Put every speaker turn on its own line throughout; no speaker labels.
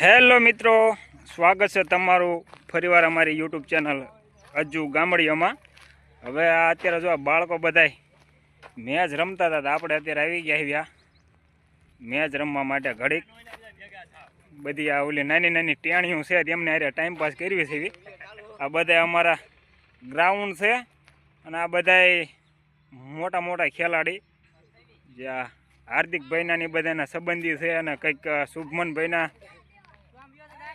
Hello મિત્રો, સ્વાગત છે તમારું ફરીવાર અમારી યુટ્યુબ ચેનલ અજુ ગામડીઓમાં હવે આ અત્યારે જો બાળકો બધાય મેચ રમતા હતા આપણે અત્યારે આવી ગયા આવ્યા. મેચ રમવા માટે ઘડીક. બધી આ ઓલી નાની નાની ટેણીઓ છે, તેમને અરે ટાઈમ પાસ કરવી છે આ બધા અમારા ગ્રાઉન્ડ છે, અને આ બધાય મોટા મોટા ખેલાડી. જે આ હાર્દિકભાઈના ને બધાના સંબંધી છે, અને કંઈક શુભમનભાઈના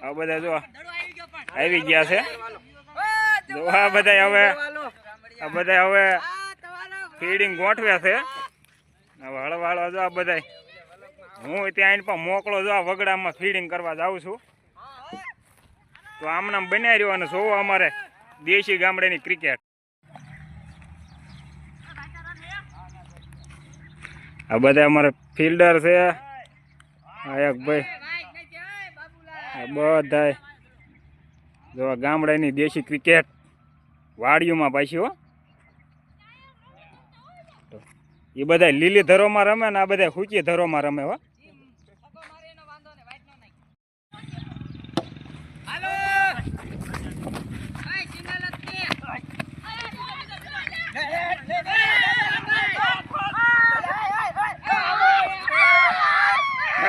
આ બધા જો આવી ગયા છે. જો આ બધા હવે આ બધા હવે ફીડિંગ ગોઠવ્યા છે. હવે હળવા હળવા જો આ બધા હું ત્યાં પણ મોકલો જો આ વગડામાં ફીડિંગ કરવા જાઉં છું. તો આમનામ બનાવી રહ્યો અને જોવો અમારે દેશી ગામડાની ક્રિકેટ. આ બધા અમારે ફિલ્ડર છે. આ એક ભાઈ. આ બધા જો ગામડાની દેશી ક્રિકેટ વાડીઓમાં પાછી હો. એ બધા લીલી ધરોમાં રમે ને આ બધા સૂચી ધરોમાં રમે હો.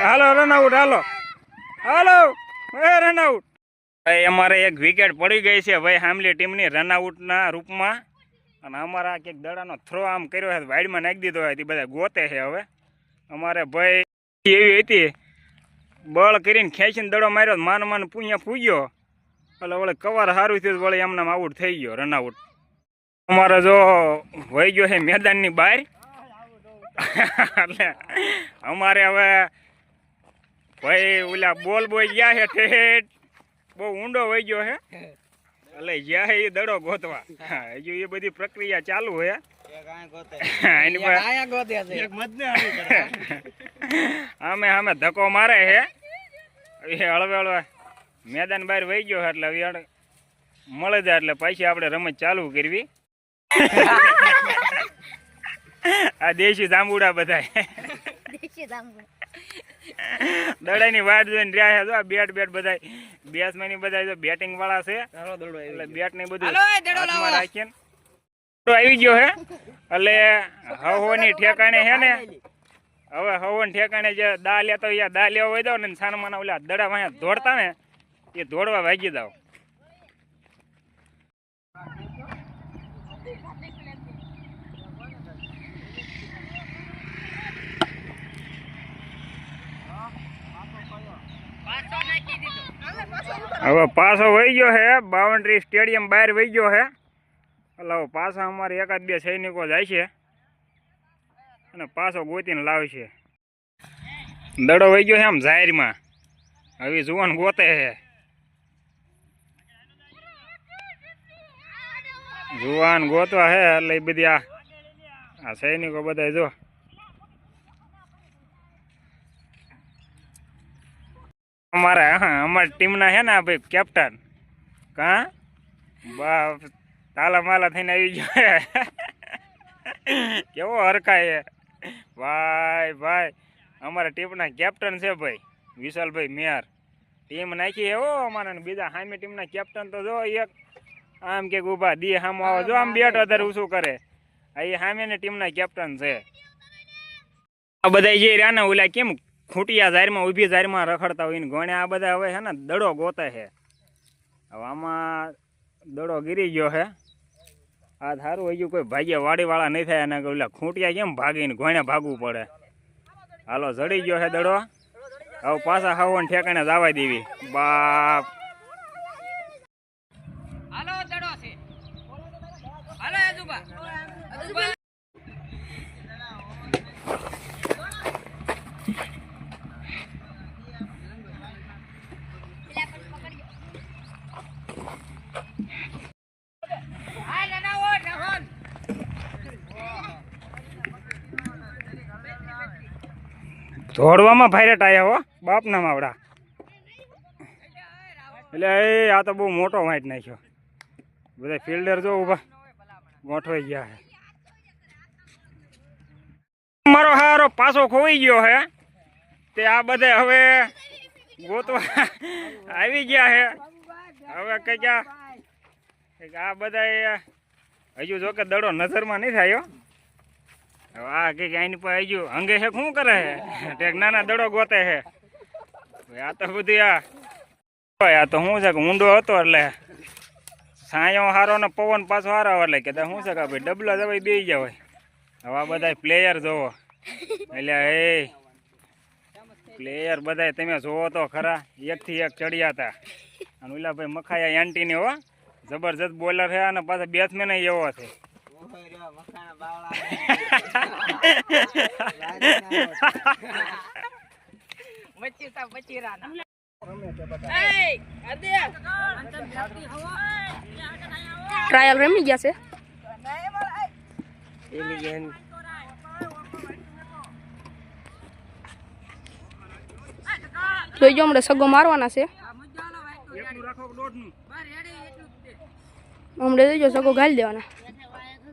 હાલો, રન આઉટ, હાલો. હાલો. એ રન આઉટ ભાઈ, અમારે એક વિકેટ પડી ગઈ છે. ભાઈ હામલી ટીમની રન આઉટના રૂપમાં. અને અમારા ક્યાંક દડાનો થ્રો આમ કર્યો છે વાઈડમાં નાખી દીધો હોય તે બધા ગોતે છે હવે. અમારે ભાઈ, એવી હતી. બળ કરીને ખેંચીને દડો માર્યો માન માન પૂયા ફૂગ્યો એટલે વળે કવર સારું થયું, વળે એમનામ આઉટ થઈ ગયો રન આઉટ અમારે જો વહી ગયો છે મેદાનની બહાર. એટલે અમારે હવે ભાઈ ઓલા બોલ બોય ગયા છે ઠેઠ. બહુ ઊંડો વહી ગયો હે. એટલે હે એ દડો ગોતવા. હજુ એ બધી પ્રક્રિયા ચાલુ હોય અમે આમે ધક્કો મારે હે. એ હળવે હળવે. મેદાન બહાર વહી ગયો એટલે હવે મળે જાય એટલે પાછી આપણે રમત ચાલુ કરવી. આ દેશી જાંબુડા બધા દડાની વાટ જોઈને રહ્યા છે. જો બેટ બેટ બધા બેટ્સમેનની બધા બેટિંગ વાળા છે. એટલે બેટ ને બધું હાથમાં રાખીને. તો આવી ગયો હે. એટલે હવોની ઠેકાણે હે ને. હવે હવન ઠેકાણે જે દા લેતો યા દા લેવા હોય દો ને સાનમાના ઓલા દડા વાંહે દોડતા ને એ દોડવા વાગી દાવ હવે પાછો વહી ગયો છે બાઉન્ડ્રી સ્ટેડિયમ બહાર વહી ગયો છે એટલે પાછા અમારે એકાદ બે સૈનિકો જાય છે અને પાછો ગોતીને લાવશે. દડો વહી ગયો છે આમ જાહેરમાં. હવે જુવાન ગોતે છે જુવાન ગોતવા છે એટલે બધી આ સૈનિકો બધા જો. અમારા, હા, અમારી ટીમના છે ને ભાઈ કેપ્ટન કા? બાપ તાલા માલા થઈને આવી ગયો. કેવો હરખાય ભાઈ ભાઈ, અમારા ટીમના કેપ્ટન છે ભાઈ, વિશાલભાઈ મેયર ટીમ નાખી એવો અમારા બીજા સામે ટીમના કેપ્ટન તો જો એક, આમ કે ઊભા દી હામો આવો. જો આમ બેટ વધારે ઊંચું કરે? આ એ સામેની ટીમના કેપ્ટન છે. આ બધા જે રહ્યા ને ઓલા કેમ ખૂટિયા જાહેરમાં ઊભી ઝારમાં રખડતા હોય ને ગણે આ બધા હવે છે ને દડો ગોતે છે. હવે આમાં દડો ગીરી ગયો છે આ સારું હોય ગયું કોઈ ભાગ્ય વાડીવાળા નહીં થાય અને ઓલા ખૂંટિયા કેમ ભાગીને ગોણે ભાગવું પડે? હાલો, જડી ગયો છે દડો. હવે પાછા હવન ઠેકાણે જવા દેવી. બાપ
હાલો દડો છે હાલો આજુબા આજુબા હા નાના ઓટ રાહુલ
ધોડવામાં ફાયરેટ આવ્યા હો. બાપના માવડા. એટલે એ, આ તો બહુ મોટો વાંટ નાખ્યો. બધા ફિલ્ડર જો ઊભા. ગોઠવાઈ ગયા છે મારો હારો પાછો ખોવાઈ ગયો હે. તે આ બધે હવે ગોતવા આવી ગયા હે. હવે કઈ આ બધા હજુ જો કે દડો નજરમાં નહીં થાય હો. આ કંઈક આની પર ગયું હંગે છે, શું કરે છે? ટેક નાના દડો ગોતે છે. આ તો બધું આ આ તો શું છે કે ઊંડો હતો એટલે સાયો હારો ને પવન પાછો હારો આવે એટલે કે શું છે કે ભાઈ ડબલા જવાય બે જવાય હવે આ બધા પ્લેયર જોવો. એટલે એ પ્લેયર બધા તમે જોવો તો ખરા, એકથી એક ચડ્યા હતા. અને ઓલા ભાઈ મખાયા એન્ટીને હો, જબરજસ્ત બોલર છે અને પાછા બેટ્સમેન એવો છે.
ટ્રાયલ રમી ગયા છે જોઈજો હમણાં સગો મારવાના છે હમણાં જોઈજો સગો ગાલી દેવાના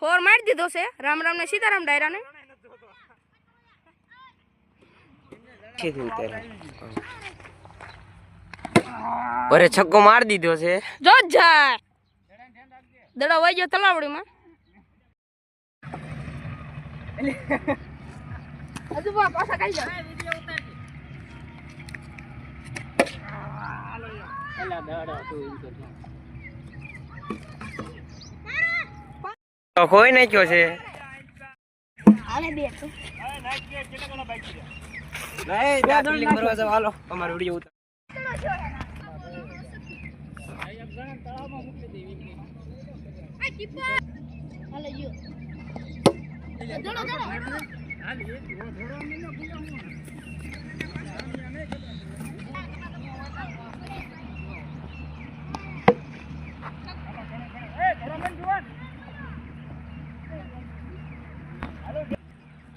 ફોર મારી દીધો છે. રામ રામ ને સીતારામ ડાયરા ને
અરે છક્કો માર દીધો છે.
જો જ જાય દડો વહી ગયો તલાવડીમાં. હજુ પાછા જાઓ
તો ખોઈ નાખ્યો છે. અમારો વીડિયો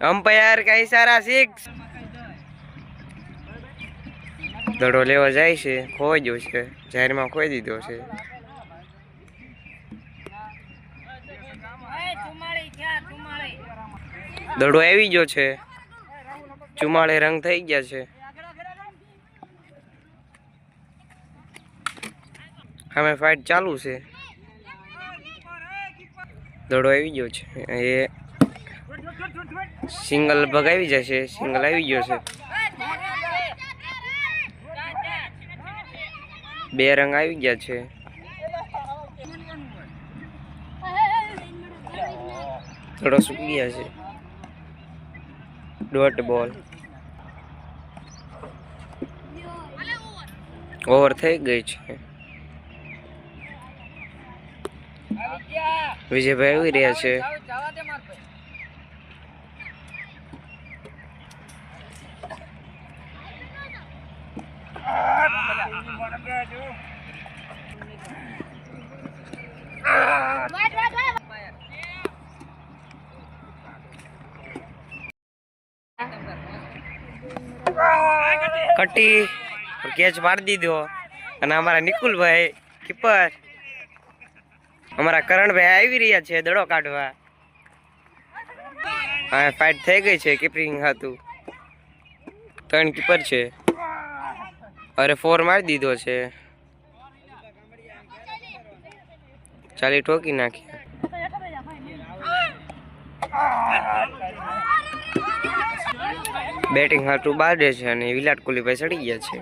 અમ્પાયર કઈ સારા સિક્સ દડો લેવા જાય છે ખોઈ ગયો છે જાહેરમાં ખોઈ દીધો છે. દડો આવી ગયો છે. ચુમાળે રંગ થઈ ગયા છે. અમે ફાઇટ ચાલુ છે. દડો આવી ગયો છે. એ સિંગલ ભગાવી જશે સિંગલ આવી ગયો છે. બે રંગ આવી ગયા છે. થોડો સૂકી ગયા છે. ડોટ બોલ ઓવર થઈ ગઈ છે. વિજયભાઈ આવી રહ્યા છે
જવા દે માર ભાઈ
કટી કેચ મારી દીધો અને અમારા નિકુલભાઈ કીપર અમારા કરણભાઈ આવી રહ્યા છે દડો કાઢવા. હા ફાઇટ થઈ ગઈ છે કીપરિંગ હતું. ત્રણ કીપર છે. અરે ફોર મારી દીધો છે. ચાલી ઠોકી નાખ્યા બેટિંગ હાટું બાદે છે અને વિરાટ કોહલી ભાઈ ચડી ગયા છે.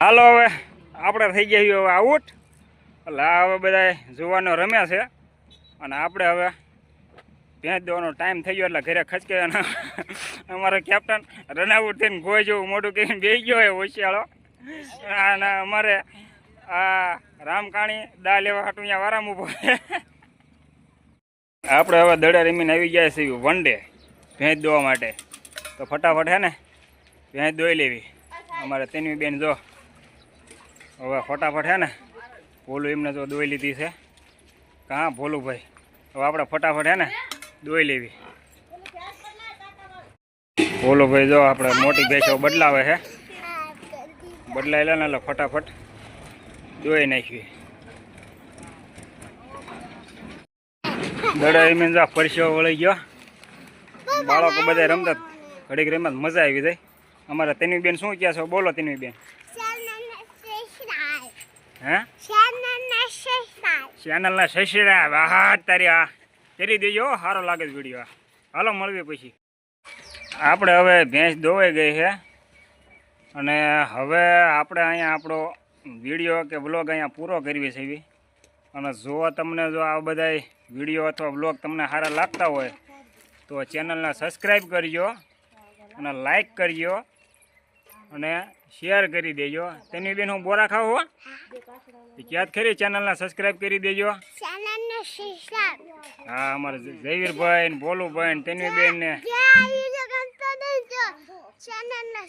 હાલો હવે, આપણે થઈ ગયા હવે આઉટ એટલે હવે બધા જોવાનો રમ્યા છે. અને આપણે હવે, ભેંસ દેવાનો ટાઈમ થઈ ગયો એટલે ઘરે ખચકે અમારો કેપ્ટન રનઆઉટ થઈને ગોય જેવું મોટું કરીને બે ગયો હોય હોશિયાળો. અને અમારે આ રામકાણી દા લેવા હાટું અહીંયા વારામ ઊભો આપણે હવે દડા રમીને આવી ગયા છીએ વન ડે ભેંસ દોવા માટે. તો ફટાફટ હે ને, ભેંસ દોઈ લેવી. અમારે તેની બેન જો, હવે ફટાફટ હે ને, ભોલું એમને જો દોઈ લીધી છે. કાં ભોલું ભાઈ? હવે આપણે ફટાફટ હે ને, દોઈ લેવી. ભોલું ભાઈ જો આપણે મોટી ભેંસો બદલાવે છે. બદલાયેલા ને એટલે ફટાફટ જોઈ નાખીએ. દડા એમ જા પરસ્યો વળી ગયો. બાળકો બધા રમતા. ઘડીક રમત મજા આવી જાય. અમારા તેની બેન શું કહે છો? બોલો તેની બેન ચેનલ ચેનલના સસરા વાહ તારી આ કરી દેજો સારો લાગે વીડિયો. હાલો મળવી પછી. આપણે હવે ભેંસ દોવાઈ ગઈ છે. અને હવે આપણે અહીંયા આપણો વીડિયો કે બ્લોગ અહીંયા પૂરો કરવી છે એવી. અને જો તમને જો આ બધા વીડિયો અથવા બ્લોગ તમને સારા લાગતા હોય તો ચેનલને સબસ્ક્રાઈબ કરજો અને લાઈક કરજો અને શેર કરી દેજો. તેની બેન હું બોરા ખાવ હો? યાદ ખરી ચેનલને સબસ્ક્રાઈબ કરી દેજો. હા અમારે જયવીરભાઈ ને ભોલુભાઈ ને તેની બેન ને
ચેનલ ના